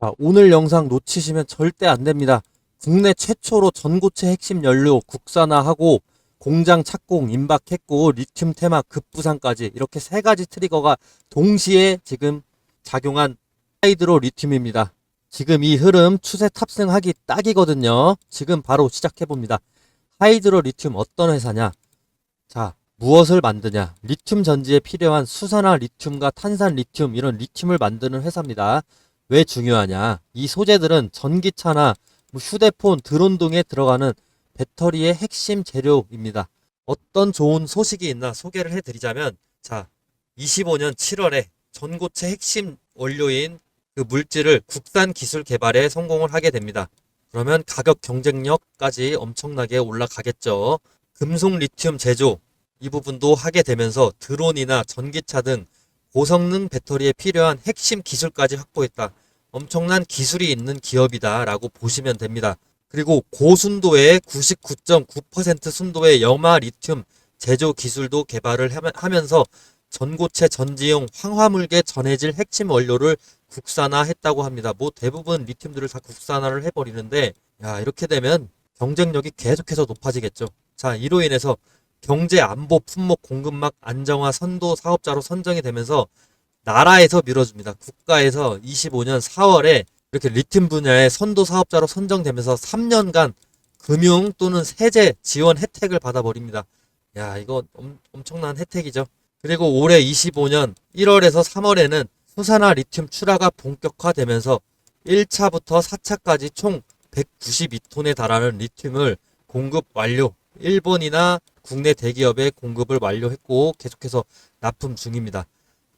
자, 오늘 영상 놓치시면 절대 안 됩니다. 국내 최초로 전고체 핵심 연료 국산화하고 공장 착공 임박했고 리튬 테마 급부상까지 이렇게 세 가지 트리거가 동시에 지금 작용한 하이드로 리튬입니다. 지금 이 흐름 추세 탑승하기 딱이거든요. 지금 바로 시작해 봅니다. 하이드로 리튬 어떤 회사냐? 자, 무엇을 만드냐? 리튬 전지에 필요한 수산화 리튬과 탄산 리튬 이런 리튬을 만드는 회사입니다. 왜 중요하냐? 이 소재들은 전기차나 뭐 휴대폰, 드론 등에 들어가는 배터리의 핵심 재료입니다. 어떤 좋은 소식이 있나 소개를 해드리자면, 자, 25년 7월에 전고체 핵심 원료인 그 물질을 국산 기술 개발에 성공을 하게 됩니다. 그러면 가격 경쟁력까지 엄청나게 올라가겠죠. 금속 리튬 제조 이 부분도 하게 되면서 드론이나 전기차 등 고성능 배터리에 필요한 핵심 기술까지 확보했다. 엄청난 기술이 있는 기업이다 라고 보시면 됩니다. 그리고 고순도의 99.9% 순도의 염화 리튬 제조 기술도 개발을 하면- 하면서 전고체 전지용 황화물계 전해질 핵심 원료를 국산화했다고 합니다. 뭐 대부분 리튬들을 다 국산화를 해버리는데 야 이렇게 되면 경쟁력이 계속해서 높아지겠죠. 자 이로 인해서 경제 안보 품목 공급망 안정화 선도 사업자로 선정이 되면서 나라에서 밀어줍니다. 국가에서 25년 4월에 이렇게 리튬 분야의 선도 사업자로 선정되면서 3년간 금융 또는 세제 지원 혜택을 받아버립니다. 야, 이거 엄, 엄청난 혜택이죠. 그리고 올해 25년 1월에서 3월에는 수산화 리튬 출하가 본격화되면서 1차부터 4차까지 총 192톤에 달하는 리튬을 공급 완료. 일본이나 국내 대기업에 공급을 완료했고 계속해서 납품 중입니다.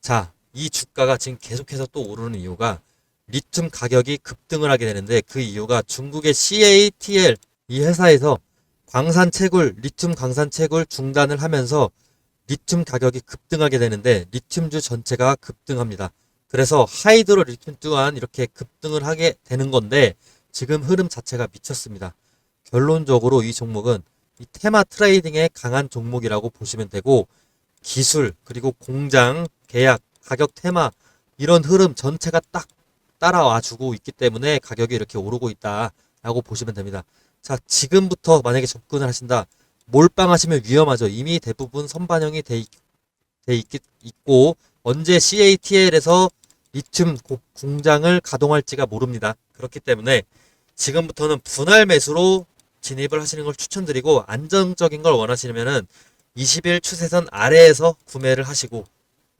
자, 이 주가가 지금 계속해서 또 오르는 이유가 리튬 가격이 급등을 하게 되는데 그 이유가 중국의 CATL 이 회사에서 광산 채굴, 리튬 광산 채굴 중단을 하면서 리튬 가격이 급등하게 되는데 리튬주 전체가 급등합니다. 그래서 하이드로 리튬 또한 이렇게 급등을 하게 되는 건데 지금 흐름 자체가 미쳤습니다. 결론적으로 이 종목은 이 테마 트레이딩에 강한 종목이라고 보시면 되고 기술 그리고 공장 계약 가격 테마 이런 흐름 전체가 딱 따라와 주고 있기 때문에 가격이 이렇게 오르고 있다라고 보시면 됩니다. 자, 지금부터 만약에 접근을 하신다. 몰빵하시면 위험하죠. 이미 대부분 선반영이 돼, 있, 돼 있기, 있고 언제 CATL에서 리튬 고- 공장을 가동할지가 모릅니다. 그렇기 때문에 지금부터는 분할 매수로 진입을 하시는 걸 추천드리고 안정적인 걸 원하시면은 20일 추세선 아래에서 구매를 하시고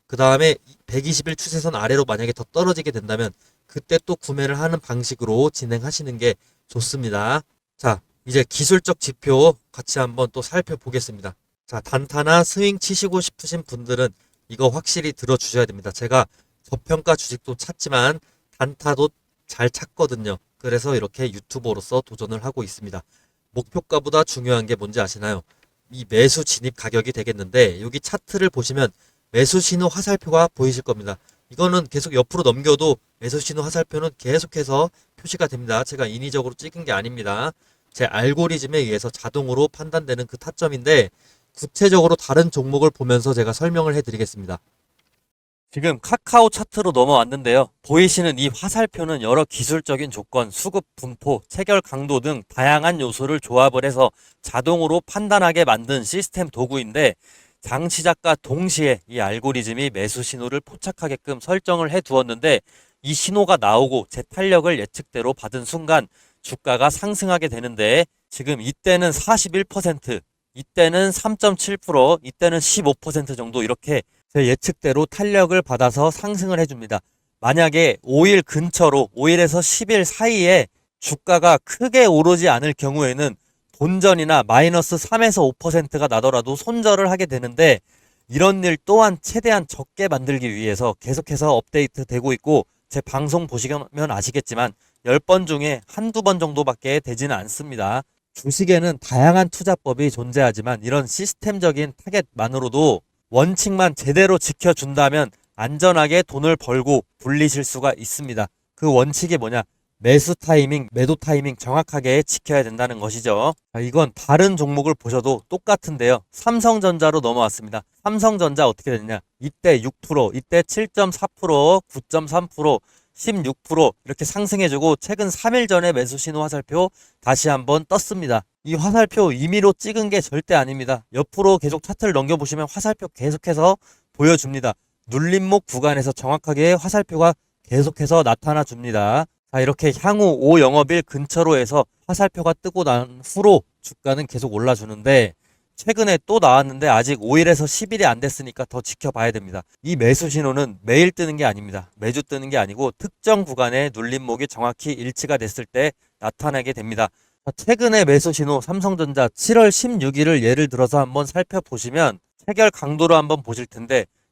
그 다음에 120일 추세선 아래로 만약에 더 떨어지게 된다면 그때 또 구매를 하는 방식으로 진행하시는 게 좋습니다. 자, 이제 기술적 지표 같이 한번 또 살펴보겠습니다. 자, 단타나 스윙 치시고 싶으신 분들은 이거 확실히 들어주셔야 됩니다. 제가 저평가 주식도 찾지만 단타도 잘 찾거든요. 그래서 이렇게 유튜버로서 도전을 하고 있습니다. 목표가보다 중요한 게 뭔지 아시나요? 이 매수 진입 가격이 되겠는데 여기 차트를 보시면 매수 신호 화살표가 보이실 겁니다. 이거는 계속 옆으로 넘겨도 매수 신호 화살표는 계속해서 표시가 됩니다. 제가 인위적으로 찍은 게 아닙니다. 제 알고리즘에 의해서 자동으로 판단되는 그 타점인데 구체적으로 다른 종목을 보면서 제가 설명을 해드리겠습니다. 지금 카카오 차트로 넘어왔는데요. 보이시는 이 화살표는 여러 기술적인 조건, 수급 분포, 체결 강도 등 다양한 요소를 조합을 해서 자동으로 판단하게 만든 시스템 도구인데 장 시작과 동시에 이 알고리즘이 매수 신호를 포착하게끔 설정을 해 두었는데 이 신호가 나오고 제 탄력을 예측대로 받은 순간 주가가 상승하게 되는데 지금 이때는 41%, 이때는 3.7%, 이때는 15% 정도 이렇게 제 예측대로 탄력을 받아서 상승을 해줍니다. 만약에 5일 근처로 5일에서 10일 사이에 주가가 크게 오르지 않을 경우에는 본전이나 마이너스 3에서 5%가 나더라도 손절을 하게 되는데 이런 일 또한 최대한 적게 만들기 위해서 계속해서 업데이트 되고 있고 제 방송 보시면 아시겠지만 10번 중에 한두 번 정도밖에 되지는 않습니다. 주식에는 다양한 투자법이 존재하지만 이런 시스템적인 타겟만으로도 원칙만 제대로 지켜준다면 안전하게 돈을 벌고 불리실 수가 있습니다. 그 원칙이 뭐냐? 매수 타이밍, 매도 타이밍 정확하게 지켜야 된다는 것이죠. 자, 이건 다른 종목을 보셔도 똑같은데요. 삼성전자로 넘어왔습니다. 삼성전자 어떻게 됐냐? 이때 6%, 이때 7.4%, 9.3%, 16% 이렇게 상승해주고 최근 3일 전에 매수 신호 화살표 다시 한번 떴습니다. 이 화살표 임의로 찍은 게 절대 아닙니다. 옆으로 계속 차트를 넘겨보시면 화살표 계속해서 보여줍니다. 눌림목 구간에서 정확하게 화살표가 계속해서 나타나 줍니다. 자, 이렇게 향후 5 영업일 근처로 해서 화살표가 뜨고 난 후로 주가는 계속 올라주는데 최근에 또 나왔는데 아직 5일에서 10일이 안 됐으니까 더 지켜봐야 됩니다. 이 매수 신호는 매일 뜨는 게 아닙니다. 매주 뜨는 게 아니고 특정 구간의 눌림목이 정확히 일치가 됐을 때 나타나게 됩니다. 자, 최근에 매수 신호 삼성전자 7월 16일을 예를 들어서 한번 살펴보시면 체결 강도로 한번 보실 텐데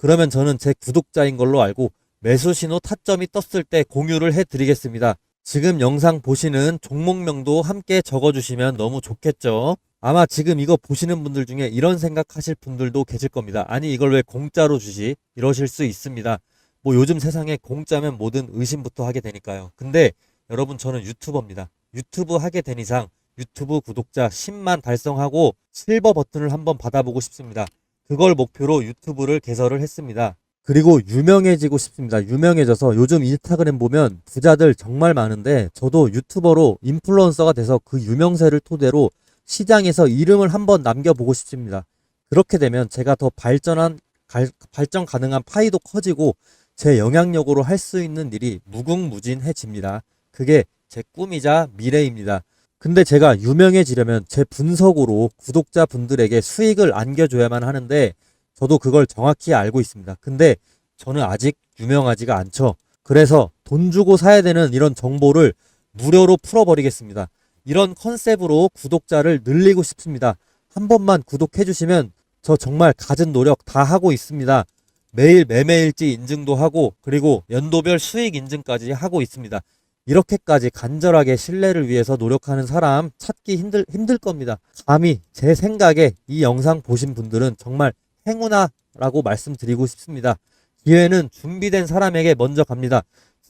그러면 저는 제 구독자인 걸로 알고 매수 신호 타점이 떴을 때 공유를 해드리겠습니다. 지금 영상 보시는 종목명도 함께 적어주시면 너무 좋겠죠. 아마 지금 이거 보시는 분들 중에 이런 생각하실 분들도 계실 겁니다. 아니 이걸 왜 공짜로 주지? 이러실 수 있습니다. 뭐 요즘 세상에 공짜면 뭐든 의심부터 하게 되니까요. 근데 여러분 저는 유튜버입니다. 유튜브 하게 된 이상 유튜브 구독자 10만 달성하고 실버 버튼을 한번 받아보고 싶습니다. 그걸 목표로 유튜브를 개설을 했습니다. 그리고 유명해지고 싶습니다. 유명해져서 요즘 인스타그램 보면 부자들 정말 많은데 저도 유튜버로 인플루언서가 돼서 그 유명세를 토대로 시장에서 이름을 한번 남겨보고 싶습니다. 그렇게 되면 제가 더 발전한 갈- 발전 가능한 파이도 커지고 제 영향력으로 할 수 있는 일이 무궁무진해집니다. 그게 제 꿈이자 미래입니다. 근데 제가 유명해지려면 제 분석으로 구독자분들에게 수익을 안겨줘야만 하는데 저도 그걸 정확히 알고 있습니다. 근데 저는 아직 유명하지가 않죠. 그래서 돈 주고 사야 되는 이런 정보를 무료로 풀어버리겠습니다. 이런 컨셉으로 구독자를 늘리고 싶습니다. 한 번만 구독해 주시면 저 정말 갖은 노력 다 하고 있습니다. 매일 매매일지 인증도 하고 그리고 연도별 수익 인증까지 하고 있습니다. 이렇게까지 간절하게 신뢰를 위해서 노력하는 사람 찾기 힘들 힘들 겁니다. 감히 제 생각에 이 영상 보신 분들은 정말 행운아라고 말씀드리고 싶습니다. 기회는 준비된 사람에게 먼저 갑니다.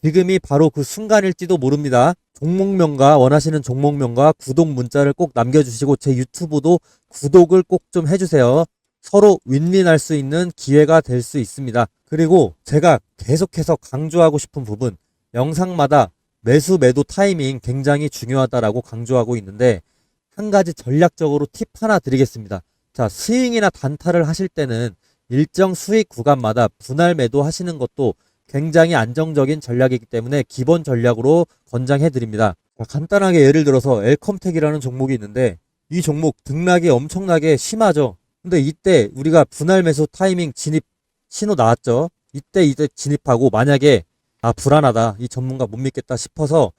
지금이 바로 그 순간일지도 모릅니다. 종목명과 원하시는 종목명과 구독 문자를 꼭 남겨주시고 제 유튜브도 구독을 꼭 좀 해주세요. 서로 윈윈할 수 있는 기회가 될 수 있습니다. 그리고 제가 계속해서 강조하고 싶은 부분, 영상마다 매수 매도 타이밍 굉장히 중요하다라고 강조하고 있는데 한 가지 전략적으로 팁 하나 드리겠습니다. 자, 스윙이나 단타를 하실 때는 일정 수익 구간마다 분할 매도 하시는 것도 굉장히 안정적인 전략이기 때문에 기본 전략으로 권장해 드립니다. 자, 간단하게 예를 들어서 엘컴텍이라는 종목이 있는데 이 종목 등락이 엄청나게 심하죠. 근데 이때 우리가 분할 매수 타이밍 진입 신호 나왔죠. 이때 이때 진입하고 만약에 아 불안하다 이 전문가 못 믿겠다 싶어서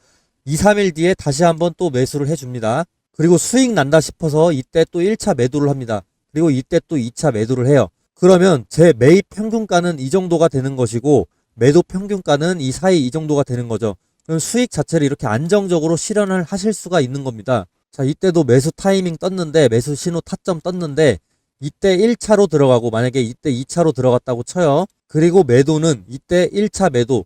2, 3일 뒤에 다시 한번 또 매수를 해줍니다. 그리고 수익 난다 싶어서 이때 또 1차 매도를 합니다. 그리고 이때 또 2차 매도를 해요. 그러면 제 매입 평균가는 이 정도가 되는 것이고 매도 평균가는 이 사이 이 정도가 되는 거죠. 그럼 수익 자체를 이렇게 안정적으로 실현을 하실 수가 있는 겁니다. 자, 이때도 매수 타이밍 떴는데 매수 신호 타점 떴는데 이때 1차로 들어가고 만약에 이때 2차로 들어갔다고 쳐요. 그리고 매도는 이때 1차 매도,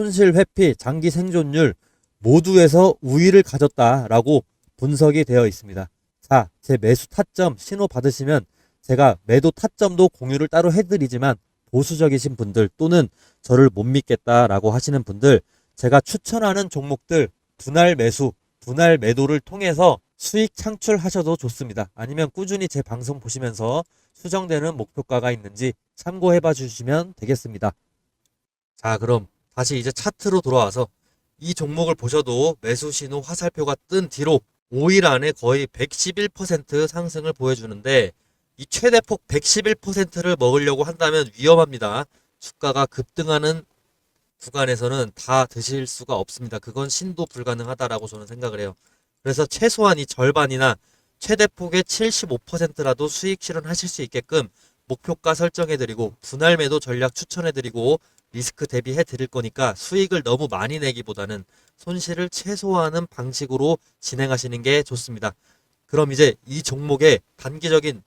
손실 회피, 장기 생존율 모두에서 우위를 가졌다라고 분석이 되어 있습니다. 자, 제 매수 타점 신호 받으시면 제가 매도 타점도 공유를 따로 해드리지만 보수적이신 분들 또는 저를 못 믿겠다라고 하시는 분들 제가 추천하는 종목들 분할 매수, 분할 매도를 통해서 수익 창출하셔도 좋습니다. 아니면 꾸준히 제 방송 보시면서 수정되는 목표가가 있는지 참고해 봐 주시면 되겠습니다. 자, 그럼 다시 이제 차트로 돌아와서 이 종목을 보셔도 매수 신호 화살표가 뜬 뒤로 5일 안에 거의 111% 상승을 보여주는데 이 최대폭 111%를 먹으려고 한다면 위험합니다. 주가가 급등하는 구간에서는 다 드실 수가 없습니다. 그건 신도 불가능하다라고 저는 생각을 해요. 그래서 최소한 이 절반이나 최대폭의 75%라도 수익 실현하실 수 있게끔 목표가 설정해드리고 분할 매도 전략 추천해드리고 리스크 대비해 드릴 거니까 수익을 너무 많이 내기보다는 손실을 최소화하는 방식으로 진행하시는 게 좋습니다. 그럼 이제 이 종목의 단기적인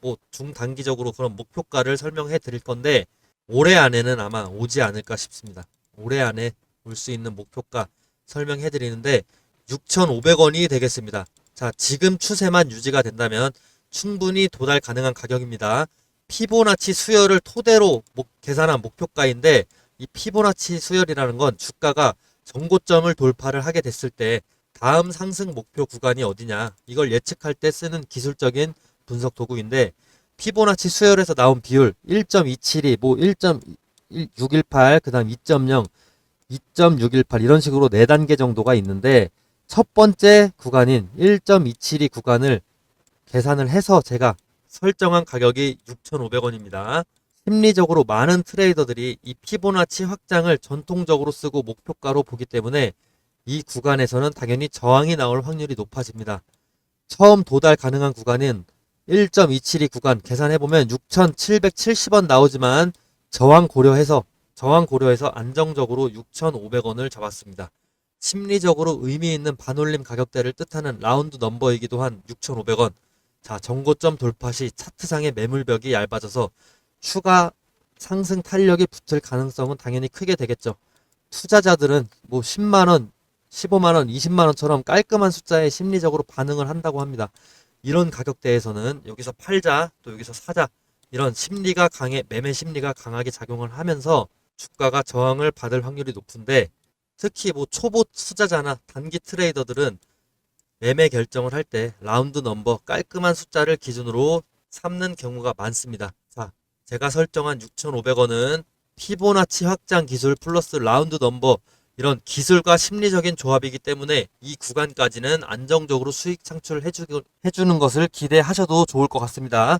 뭐 중단기적으로 그런 목표가를 설명해 드릴 건데 올해 안에는 아마 오지 않을까 싶습니다. 올해 안에 올 수 있는 목표가 설명해 드리는데 6,500원이 되겠습니다. 자, 지금 추세만 유지가 된다면 충분히 도달 가능한 가격입니다. 피보나치 수열을 토대로 목- 계산한 목표가인데 이 피보나치 수열이라는 건 주가가 정고점을 돌파를 하게 됐을 때 다음 상승 목표 구간이 어디냐 이걸 예측할 때 쓰는 기술적인 분석 도구인데 피보나치 수열에서 나온 비율 1.272, 뭐 1.618, 그다음 2.0, 2.618 이런 식으로 네 단계 정도가 있는데 첫 번째 구간인 1.272 구간을 계산을 해서 제가 설정한 가격이 6,500원입니다. 심리적으로 많은 트레이더들이 이 피보나치 확장을 전통적으로 쓰고 목표가로 보기 때문에 이 구간에서는 당연히 저항이 나올 확률이 높아집니다. 처음 도달 가능한 구간은 1.272 구간 계산해보면 6,770원 나오지만 저항 고려해서 저항 고려해서 안정적으로 6,500원을 잡았습니다. 심리적으로 의미 있는 반올림 가격대를 뜻하는 라운드 넘버이기도 한 6,500원. 자, 정고점 돌파 시 차트상의 매물벽이 얇아져서 추가 상승 탄력이 붙을 가능성은 당연히 크게 되겠죠. 투자자들은 뭐 10만원, 15만원, 20만원처럼 깔끔한 숫자에 심리적으로 반응을 한다고 합니다. 이런 가격대에서는 여기서 팔자, 또 여기서 사자, 이런 심리가 강해, 매매 심리가 강하게 작용을 하면서 주가가 저항을 받을 확률이 높은데 특히 뭐 초보 투자자나 단기 트레이더들은 매매 결정을 할 때 라운드 넘버 깔끔한 숫자를 기준으로 삼는 경우가 많습니다. 자, 제가 설정한 6,500원은 피보나치 확장 기술 플러스 라운드 넘버 이런 기술과 심리적인 조합이기 때문에 이 구간까지는 안정적으로 수익 창출을 해주, 해주는 것을 기대하셔도 좋을 것 같습니다.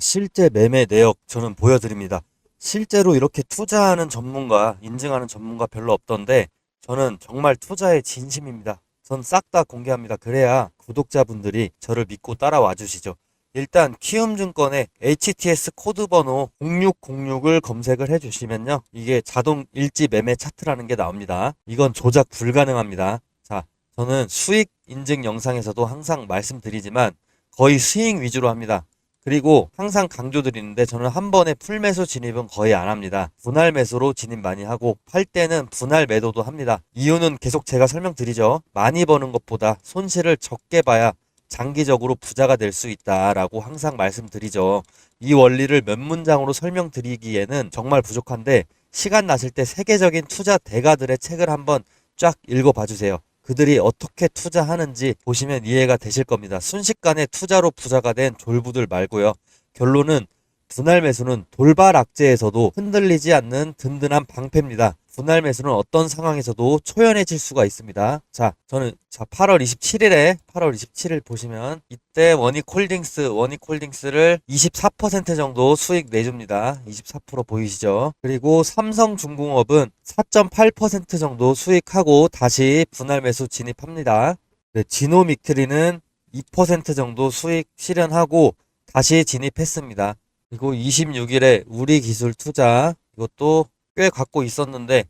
실제 매매 내역 저는 보여드립니다. 실제로 이렇게 투자하는 전문가, 인증하는 전문가 별로 없던데 저는 정말 투자에 진심입니다. 전 싹 다 공개합니다. 그래야 구독자분들이 저를 믿고 따라와 주시죠. 일단 키움증권의 HTS 코드 번호 0606을 검색을 해주시면요. 이게 자동 일지 매매 차트라는 게 나옵니다. 이건 조작 불가능합니다. 자, 저는 수익 인증 영상에서도 항상 말씀드리지만 거의 스윙 위주로 합니다. 그리고 항상 강조드리는데 저는 한 번에 풀매수 진입은 거의 안 합니다. 분할 매수로 진입 많이 하고 팔 때는 분할 매도도 합니다. 이유는 계속 제가 설명드리죠. 많이 버는 것보다 손실을 적게 봐야 장기적으로 부자가 될 수 있다라고 항상 말씀드리죠. 이 원리를 몇 문장으로 설명드리기에는 정말 부족한데 시간 나실 때 세계적인 투자 대가들의 책을 한번 쫙 읽어봐 주세요. 그들이 어떻게 투자하는지 보시면 이해가 되실 겁니다. 순식간에 투자로 부자가 된 졸부들 말고요. 결론은 분할 매수는 돌발 악재에서도 흔들리지 않는 든든한 방패입니다. 분할 매수는 어떤 상황에서도 초연해질 수가 있습니다. 자, 저는 자 8월 27일에 8월 27일 보시면 이때 원익홀딩스 원익홀딩스를 24% 정도 수익 내줍니다. 24% 보이시죠? 그리고 삼성중공업은 4.8% 정도 수익하고 다시 분할 매수 진입합니다. 네, 지노믹트리는 2% 정도 수익 실현하고 다시 진입했습니다. 그리고 26일에 우리 기술 투자 이것도 꽤 갖고 있었는데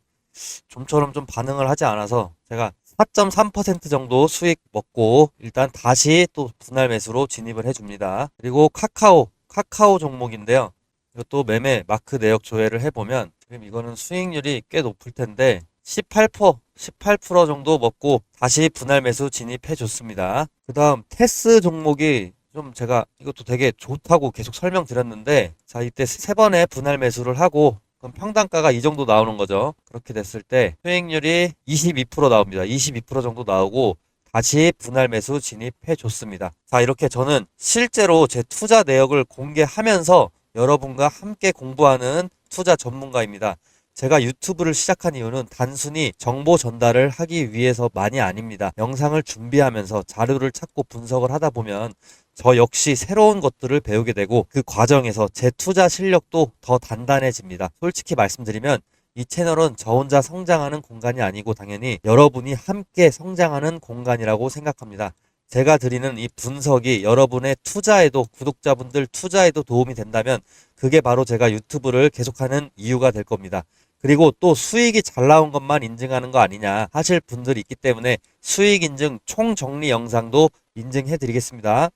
좀처럼 좀 반응을 하지 않아서 제가 4.3% 정도 수익 먹고 일단 다시 또 분할 매수로 진입을 해줍니다. 그리고 카카오, 카카오 종목인데요. 이것도 매매 마크 내역 조회를 해보면 지금 이거는 수익률이 꽤 높을 텐데 18%, 18% 정도 먹고 다시 분할 매수 진입해 줬습니다. 그 다음 테스 종목이 좀 제가 이것도 되게 좋다고 계속 설명드렸는데 자 이때 세 번의 분할 매수를 하고 그럼 평단가가 이 정도 나오는 거죠. 그렇게 됐을 때 수익률이 22% 나옵니다. 22% 정도 나오고 다시 분할 매수 진입해 줬습니다. 자, 이렇게 저는 실제로 제 투자 내역을 공개하면서 여러분과 함께 공부하는 투자 전문가입니다. 제가 유튜브를 시작한 이유는 단순히 정보 전달을 하기 위해서만이 아닙니다. 영상을 준비하면서 자료를 찾고 분석을 하다 보면 저 역시 새로운 것들을 배우게 되고 그 과정에서 제 투자 실력도 더 단단해집니다. 솔직히 말씀드리면 이 채널은 저 혼자 성장하는 공간이 아니고 당연히 여러분이 함께 성장하는 공간이라고 생각합니다. 제가 드리는 이 분석이 여러분의 투자에도 구독자분들 투자에도 도움이 된다면 그게 바로 제가 유튜브를 계속하는 이유가 될 겁니다. 그리고 또 수익이 잘 나온 것만 인증하는 거 아니냐 하실 분들이 있기 때문에 수익 인증 총 정리 영상도 인증해 드리겠습니다.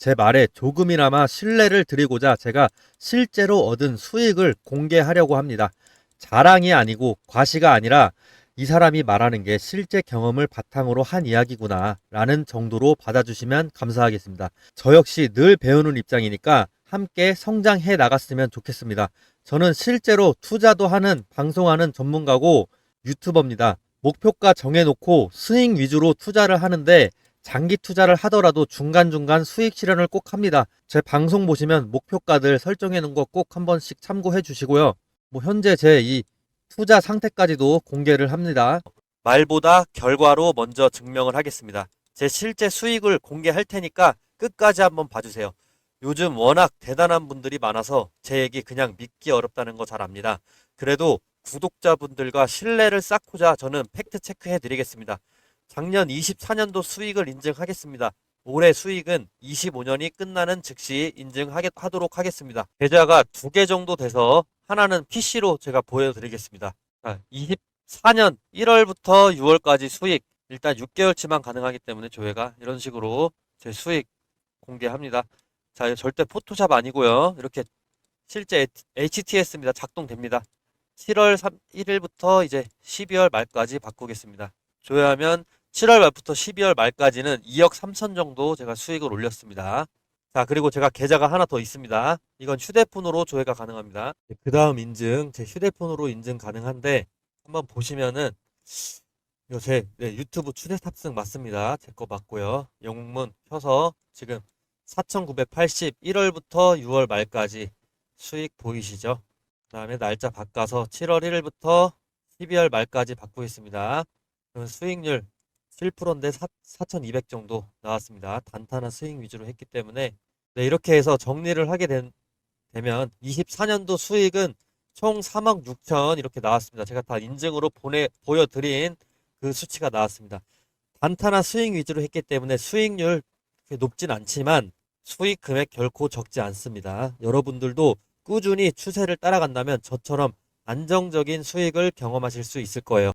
제 말에 조금이나마 신뢰를 드리고자 제가 실제로 얻은 수익을 공개하려고 합니다. 자랑이 아니고 과시가 아니라 이 사람이 말하는 게 실제 경험을 바탕으로 한 이야기구나 라는 정도로 받아주시면 감사하겠습니다. 저 역시 늘 배우는 입장이니까 함께 성장해 나갔으면 좋겠습니다. 저는 실제로 투자도 하는 방송하는 전문가고 유튜버입니다. 목표가 정해놓고 스윙 위주로 투자를 하는데 장기 투자를 하더라도 중간중간 수익 실현을 꼭 합니다. 제 방송 보시면 목표가들 설정해 놓은 거 꼭 한 번씩 참고해 주시고요. 뭐 현재 제 이 투자 상태까지도 공개를 합니다. 말보다 결과로 먼저 증명을 하겠습니다. 제 실제 수익을 공개할 테니까 끝까지 한번 봐주세요. 요즘 워낙 대단한 분들이 많아서 제 얘기 그냥 믿기 어렵다는 거 잘 압니다. 그래도 구독자분들과 신뢰를 쌓고자 저는 팩트 체크해 드리겠습니다. 작년 24년도 수익을 인증하겠습니다. 올해 수익은 25년이 끝나는 즉시 인증하도록 하겠습니다. 계좌가 두 개 정도 돼서 하나는 PC로 제가 보여드리겠습니다. 24년 1월부터 6월까지 수익 일단 6개월치만 가능하기 때문에 조회가 이런 식으로 제 수익 공개합니다. 자, 절대 포토샵 아니고요. 이렇게 실제 HTS입니다. 작동됩니다. 7월 3, 1일부터 이제 12월 말까지 바꾸겠습니다. 조회하면 7월 말부터 12월 말까지는 2억 3천 정도 제가 수익을 올렸습니다. 자, 그리고 제가 계좌가 하나 더 있습니다. 이건 휴대폰으로 조회가 가능합니다. 그 다음 인증, 제 휴대폰으로 인증 가능한데, 한번 보시면은, 제 네, 유튜브 추대 탑승 맞습니다. 제 거 맞고요. 영문 켜서 지금 4,980 1월부터 6월 말까지 수익 보이시죠? 그 다음에 날짜 바꿔서 7월 1일부터 12월 말까지 바꾸겠습니다. 그럼 수익률 7%인데 4,200 정도 나왔습니다. 단단한 스윙 위주로 했기 때문에 네, 이렇게 해서 정리를 하게 된, 되면 24년도 수익은 총 3억 6천 이렇게 나왔습니다. 제가 다 인증으로 보내 보여드린 그 수치가 나왔습니다. 단단한 스윙 위주로 했기 때문에 수익률 높진 않지만 수익 금액 결코 적지 않습니다. 여러분들도 꾸준히 추세를 따라간다면 저처럼 안정적인 수익을 경험하실 수 있을 거예요.